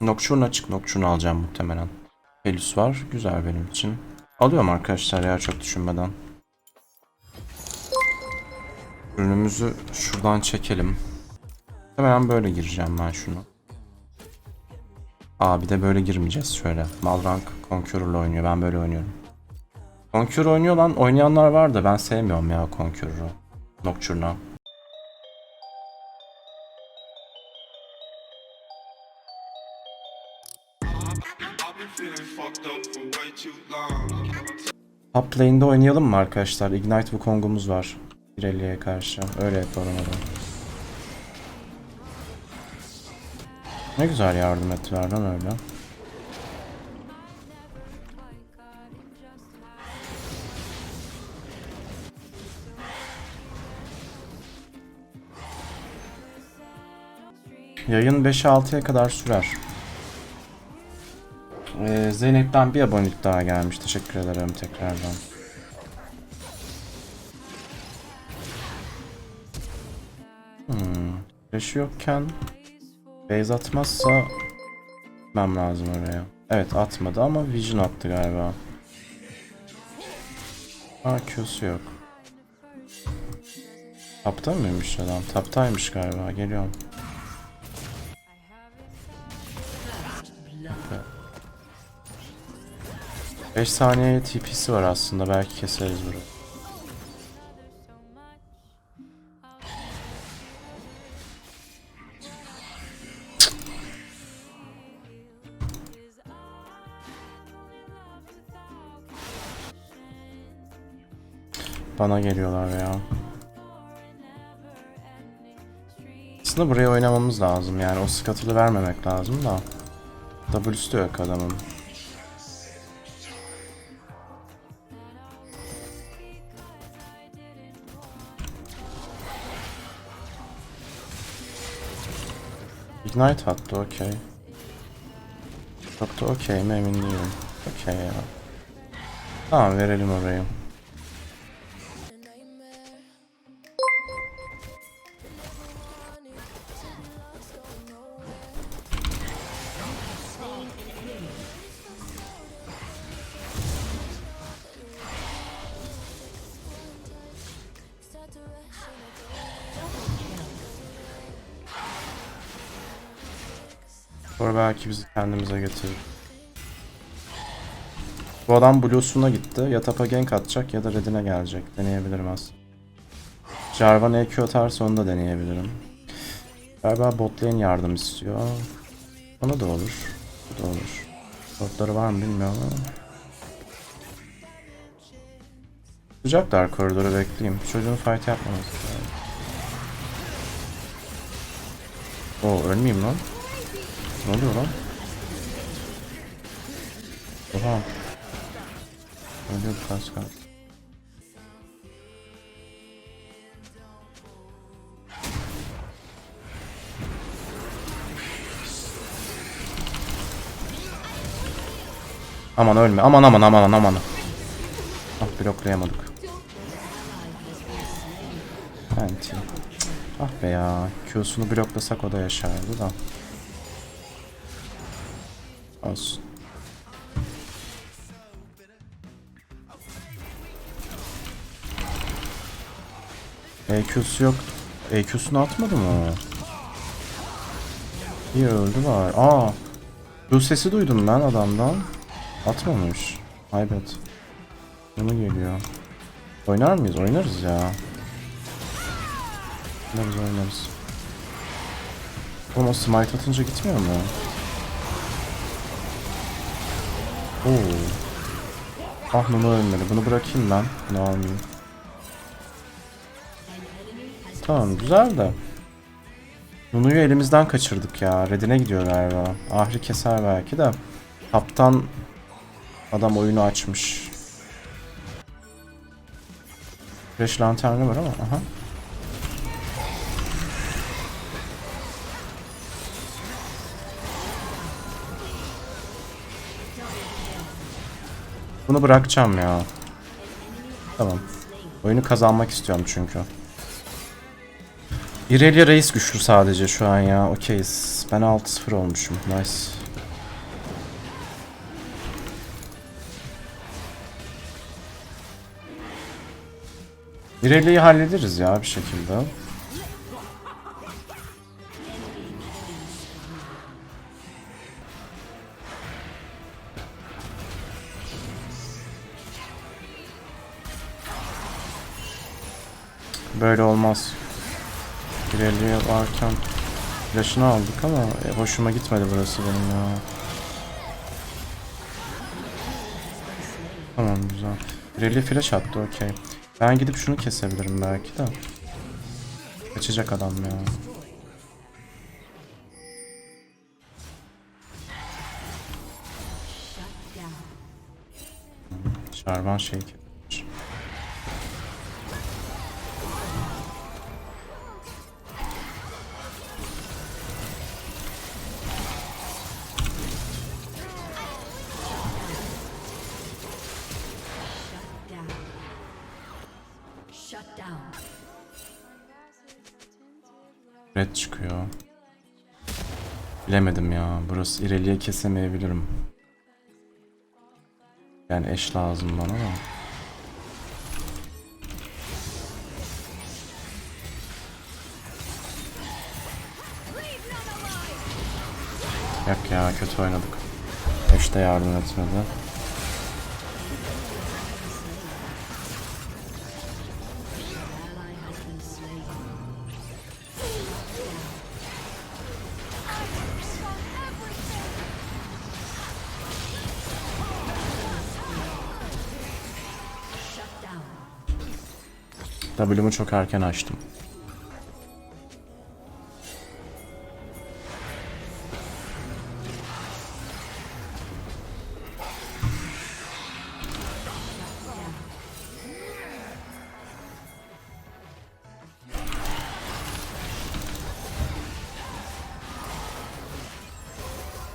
Nocturne açık. Nocturne alacağım muhtemelen. Pelus var. Güzel benim için. Alıyorum arkadaşlar ya çok düşünmeden. Ürünümüzü şuradan çekelim. Muhtemelen böyle gireceğim ben şunu. Aa bir de böyle girmeyeceğiz şöyle. Malrank Conqueror'la oynuyor. Ben böyle oynuyorum. Conqueror oynuyor lan. Oynayanlar var da ben sevmiyorum ya Conqueror'u. Nocturne'a. Top oynayalım mı arkadaşlar? Ignite Wukong'umuz var. Irelia karşı. Öyle yapalım hadi. Ne güzel yardım ettiler lan öyle. Yayın 5-6'ya kadar sürer. Ee, Zeynep'ten bir abonelik daha gelmiş. Teşekkür ederim tekrardan. Hmm. Flash'ı yokken base atmazsa gitmem lazım oraya. Evet atmadı ama Vision attı galiba. Aa Q'su yok. Tapta mıymış adam? Taptaymış galiba. Geliyorum. 5 saniye TP'si var aslında. Belki keseriz bunu. Bana geliyorlar ya. Aslında buraya oynamamız lazım yani o scuttle'ı vermemek lazım da. W'su yok adamın. Ignite attı okey. Çok da okey mi emin değilim. Okey ya. Tamam verelim orayı. Sonra belki bizi kendimize getirir. Bu adam Blue'suna gitti. Ya tapa gank atacak ya da redine gelecek. Deneyebilirim aslında. Jarvan EQ atarsa onu da deneyebilirim. Galiba bot lane yardım istiyor. Ona da olur. Bu da olur. Botları var mı bilmiyorum ama. Tutacaklar koridoru bekleyeyim. Çocuğun fight yapmaması lazım. Oo ölmeyeyim lan. Ne oluyor lan? Oha. Ölüyor Pascal. Aman ölme. Aman aman aman aman. Ah bloklayamadık. Anti. Ah be ya. Q'sunu bloklasak o da yaşardı da. Olsun. EQ'su yok. EQ'sunu atmadı mı? İyi öldü var. Aa. Bu sesi duydum ben adamdan. Atmamış. Aybet. Bunu geliyor. Oynar mıyız? Oynarız ya. Oynarız oynarız. Oğlum o smite atınca gitmiyor mu? Oo. Ah Nunu ölmedi. Bunu bırakayım ben. Bunu almayayım. Tamam güzel de. Nunu'yu elimizden kaçırdık ya. Redine gidiyor galiba. Ahri keser belki de. Kaptan adam oyunu açmış. Flash lanterni var ama aha. Bunu bırakacağım ya. Tamam. Oyunu kazanmak istiyorum çünkü. Irelia Reis güçlü sadece şu an ya. Okeyiz. Ben 6-0 olmuşum. Nice. Bireliği hallederiz ya bir şekilde. Böyle olmaz. Bireliği varken flash'ını aldık ama e, hoşuma gitmedi burası benim ya. Tamam güzel. Bireliği flash attı okey. Ben gidip şunu kesebilirim belki de. Kaçacak adam ya. Şarvan şey Red çıkıyor. Bilemedim ya. Burası ileriye kesemeyebilirim. Yani eş lazım bana ama. Yok ya kötü oynadık. Eş de yardım etmedi. W'mu çok erken açtım.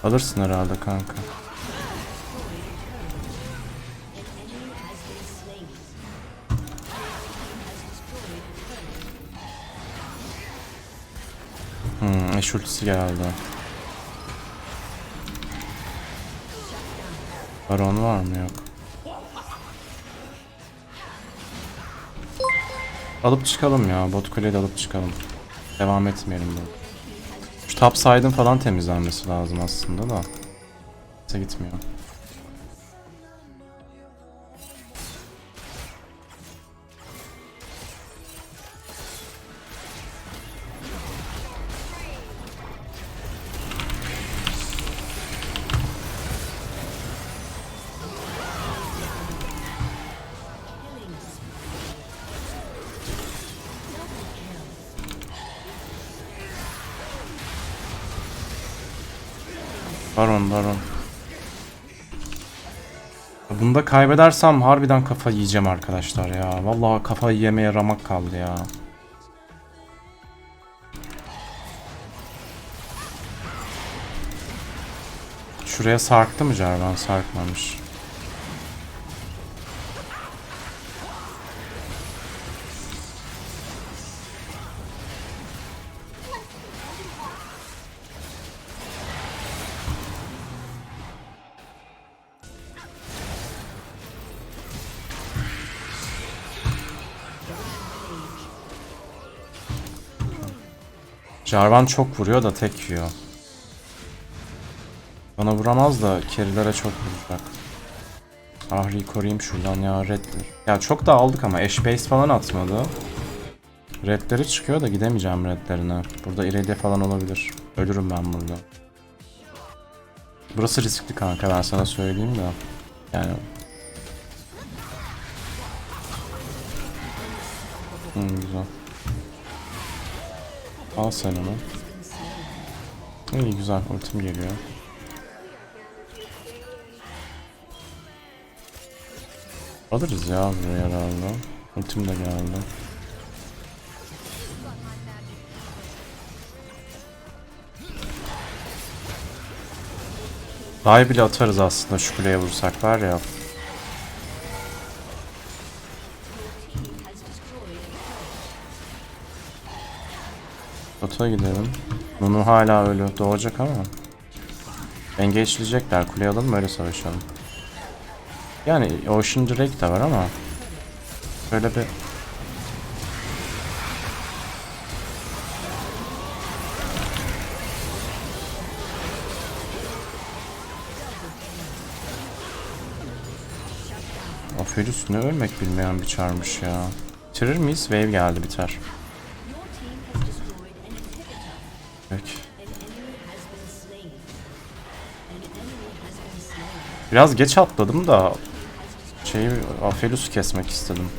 Alırsın herhalde kanka. Hmm, eş ultisi geldi. Baron var mı yok. Alıp çıkalım ya. Bot kuleyi de alıp çıkalım. Devam etmeyelim bu. Şu top falan temizlenmesi lazım aslında da. Kimse gitmiyor. Baron baron. Bunda kaybedersem harbiden kafa yiyeceğim arkadaşlar ya. Vallahi kafa yemeye ramak kaldı ya. Şuraya sarktı mı Jarvan? Sarkmamış. Jarvan çok vuruyor da tek yiyor. Bana vuramaz da kerilere çok vuracak. Ahri'yi koruyayım şuradan ya red. Ya çok da aldık ama eş base falan atmadı. Redleri çıkıyor da gidemeyeceğim redlerine. Burada Irelia falan olabilir. Ölürüm ben burada. Burası riskli kanka ben sana söyleyeyim de. Yani Hmm, güzel. Al sen onu. İyi güzel ultim geliyor. Alırız ya buraya herhalde. Ultim de geldi. Daha bile atarız aslında şu kuleye vursak var ya. Bota gidelim. Nunu hala ölü. Doğacak ama. Engage'leyecekler. Kuleyi alalım öyle savaşalım. Yani Ocean Drake de var ama Böyle bir Aphelios ne ölmek bilmeyen bir çarmış ya. Bitirir miyiz? Wave geldi biter. Peki. Biraz geç atladım da şeyi Aphelios'u kesmek istedim.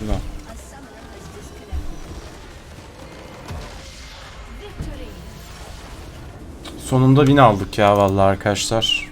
Güzel. Sonunda win aldık ya vallahi arkadaşlar.